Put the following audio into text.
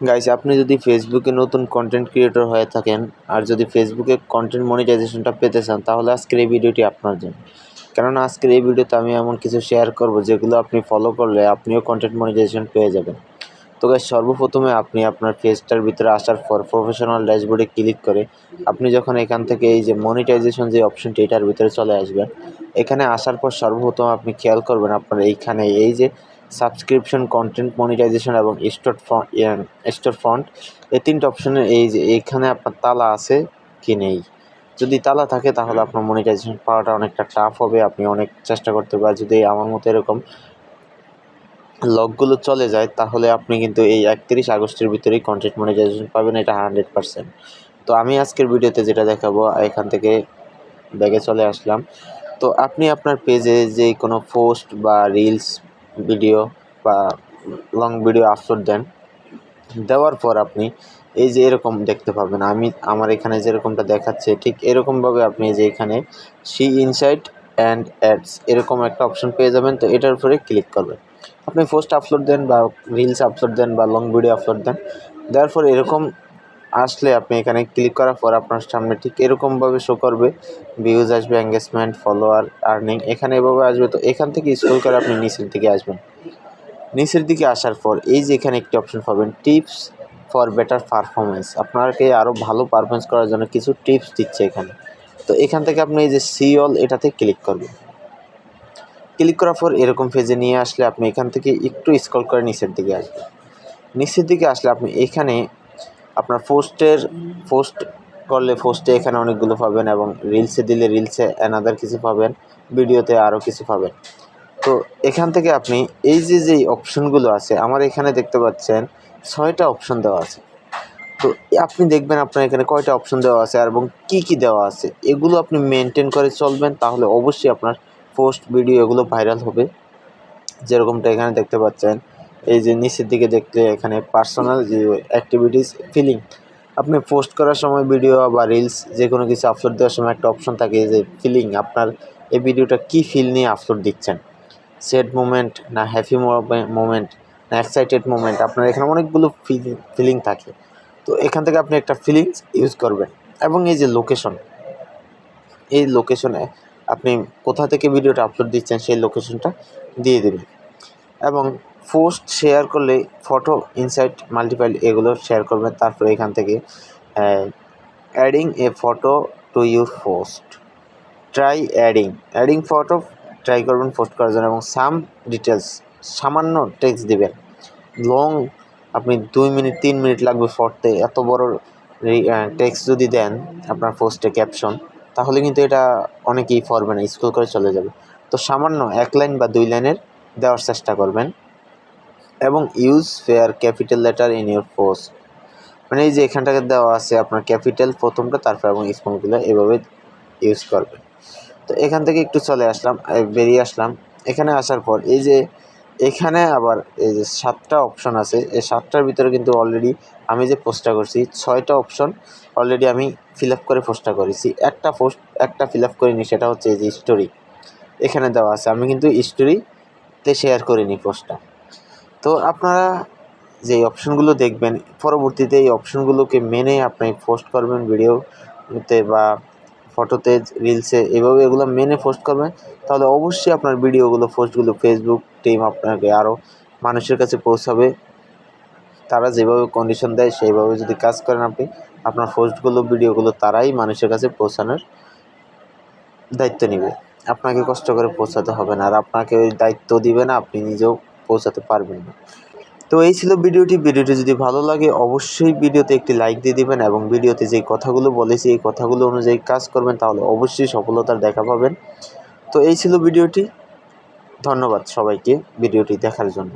Guys আপনি যদি ফেসবুকে নতুন কন্টেন্ট ক্রিয়েটর হয়ে থাকেন, আর যদি ফেসবুকে কন্টেন্ট মনিটাইজেশনটা পেতে চান, তাহলে আজকের এই ভিডিওটি আপনার জন্য। কেননা আজকের এই ভিডিওতে আমি এমন কিছু শেয়ার করব যেগুলো আপনি ফলো করলে আপনিও কন্টেন্ট মনিটাইজেশন পেয়ে যাবেন। তো গাইস সর্বপ্রথমে আপনি আপনার পেজটার ভিতরে আসার পর প্রফেশনাল ড্যাশবোর্ডে ক্লিক করে আপনি যখন এখান থেকে এই যে মনিটাইজেশন যে অপশনটি এটার ভিতরে চলে আসবেন, এখানে আসার পর সর্বপ্রথম আপনি খেয়াল করবেন আপনার এইখানে এই যে সাবস্ক্রিপশন কন্টেন্ট মনিটাইজেশন এবং স্টোর স্টোর ফন্ট এই তিনটে অপশনের এই যে এইখানে আপনার তালা আছে কি নেই। যদি তালা থাকে তাহলে আপনার মনিটাইজেশন পাওয়াটা অনেকটা টাফ হবে, আপনি অনেক চেষ্টা করতে পারেন যদি আমার মতো এরকম লকগুলো চলে যায়, তাহলে আপনি কিন্তু এই একত্রিশ আগস্টের ভিতরেই কন্টেন্ট মনিটাইজেশন পাবেন, এটা হান্ড্রেড পারসেন্ট তো আমি আজকের ভিডিওতে যেটা দেখাবো, এখান থেকে ব্যাগে চলে আসলাম। তো আপনি আপনার পেজে যে কোনো পোস্ট বা রিলস ভিডিও বা লং ভিডিও আপলোড দেন। দেওয়ার পর আপনি এই যে এরকম দেখতে পাবেন আমি, আমার এখানে যেরকমটা দেখাচ্ছে, ঠিক এরকমভাবে আপনি যে এখানে সি ইনসাইট অ্যান্ড অ্যাডস এরকম একটা অপশন পেয়ে যাবেন। তো এটার উপরে ক্লিক করবেন। আপনি পোস্ট আপলোড দেন বা রিলস আপলোড দেন বা লং ভিডিও আপলোড দেন। দেওয়ার পর এরকম আসলে আপনি এখানে ক্লিক করার পর আপনার সামনে ঠিক এরকমভাবে শো করবে ভিউজ আসবে এঙ্গেজমেন্ট ফলোয়ার আর্নিং এখানে এভাবে আসবে। তো এখান থেকে স্ক্রল করে আপনি নিচের দিকে আসবেন। নিচের দিকে আসার পর এই যে এখানে একটি অপশন পাবেন টিপস ফর বেটার পারফরমেন্স আপনাকে আরও ভালো পারফরমেন্স করার জন্য কিছু টিপস দিচ্ছে এখানে। তো এখান থেকে আপনি এই যে সি অল এটাতে ক্লিক করবেন। ক্লিক করার পর এরকম পেজে নিয়ে আসলে আপনি এখান থেকে একটু স্ক্রল করে নিচের দিকে আসবেন। নিচের দিকে আসলে আপনি এখানে আপনার পোস্টের পোস্ট করলে পোস্টে এখানে অনেকগুলো পাবেন এবং রিলসে দিলে রিলসে অ্যানাদার কিছু পাবেন ভিডিওতে আরও কিছু পাবেন। তো এখান থেকে আপনি এই যে যেই অপশনগুলো আছে, আমার এখানে দেখতে পাচ্ছেন ছয়টা অপশন দেওয়া আছে। তো আপনি দেখবেন আপনার এখানে কয়টা অপশন দেওয়া আছে এবং কি কি দেওয়া আছে, এগুলো আপনি মেনটেন করে চলবেন তাহলে অবশ্যই আপনার পোস্ট ভিডিও এগুলো ভাইরাল হবে। যেরকমটা এখানে দেখতে পাচ্ছেন এই যে নিচের দিকে দেখলে এখানে পার্সোনাল যে অ্যাক্টিভিটিস ফিলিং আপনি পোস্ট করার সময় ভিডিও বা রিলস যে কোনো কিছু আপলোড দেওয়ার সময় একটা অপশন থাকে যে ফিলিং আপনার এই ভিডিওটা কী ফিল নিয়ে আপলোড দিচ্ছেন? স্যাড মুমেন্ট না হ্যাপি মোমেন্ট না এক্সাইটেড মোমেন্ট আপনার এখানে অনেকগুলো ফিলিং থাকে। তো এখান থেকে আপনি একটা ফিলিংস ইউজ করবেন। এবং এই যে লোকেশন এই লোকেশনে আপনি কোথা থেকে ভিডিওটা আপলোড দিচ্ছেন সেই লোকেশনটা দিয়ে দেবেন। এবং পোস্ট শেয়ার করলে ফটো, ইনসাইট মাল্টিপাইল এগুলো শেয়ার করবেন তারপরে এখান থেকে adding a photo to your post try adding adding photo try করবেন পোস্ট করার জন্য এবং সাম ডিটেলস সামান্য টেক্সট দিবেন। লং আপনি দুই মিনিট, তিন মিনিট লাগবে ফটতে এত বড় টেক্সট যদি দেন আপনার পোস্টে ক্যাপশন তাহলে কিন্তু এটা অনেকেই পড়বে না, স্কুল করে চলে যাবে। তো সামান্য এক লাইন বা দুই লাইনের দেওয়ার চেষ্টা করবেন। এবং use fair capital letter in your post মানে এই যে এখানটাকে দেওয়া আছে আপনার ক্যাপিটাল প্রথমটা, তারপর এবং স্মলগুলো এভাবে ইউজ করবে। তো এখান থেকে একটু চলে আসলাম বেরিয়ে আসলাম। এখানে আসার পর এই যে এখানে আবার এই যে সাতটা অপশন আছে, এই সাতটার ভিতরে কিন্তু অলরেডি আমি যে পোস্টটা করছি, ছয়টা অপশন অলরেডি আমি ফিল করে পোস্টটা করেছি। একটা পোস্ট একটা ফিল আপ করিনি, সেটা হচ্ছে এই যে স্টোরি এখানে দেওয়া আছে, আমি কিন্তু স্টোরিতে শেয়ার করিনি পোস্টটা তো আপনারা যে অপশনগুলো দেখবেন, পরবর্তীতে এই অপশনগুলোকে মেনে আপনি পোস্ট করবেন ভিডিওতে বা ফটোতে রিলসে এভাবে এগুলো মেনে পোস্ট করবেন। তাহলে অবশ্যই আপনার ভিডিওগুলো পোস্টগুলো ফেসবুক টিম আপনাকে আরও মানুষের কাছে পৌঁছাবে। তারা যেভাবে কন্ডিশন দেয়, সেইভাবে যদি কাজ করেন আপনি, আপনার পোস্টগুলো ভিডিওগুলো তারাই মানুষের কাছে পৌঁছানোর দায়িত্ব নেবে। আপনাকে কষ্ট করে পৌঁছাতে হবে না। আর আপনাকে ওই দায়িত্ব দিবে না, আপনি নিজেও পৌঁছাতে পারবেন না। তো এই ছিল ভিডিওটি। ভিডিওটি যদি ভালো লাগে, অবশ্যই ভিডিওতে একটি লাইক দিয়ে দিবেন এবং ভিডিওতে যে কথাগুলো বলেছি, এই কথাগুলো অনুযায়ী কাজ করবেন, তাহলে অবশ্যই সফলতার দেখা পাবেন। তো এই ছিল ভিডিওটি। ধন্যবাদ সবাইকে ভিডিওটি দেখার জন্য।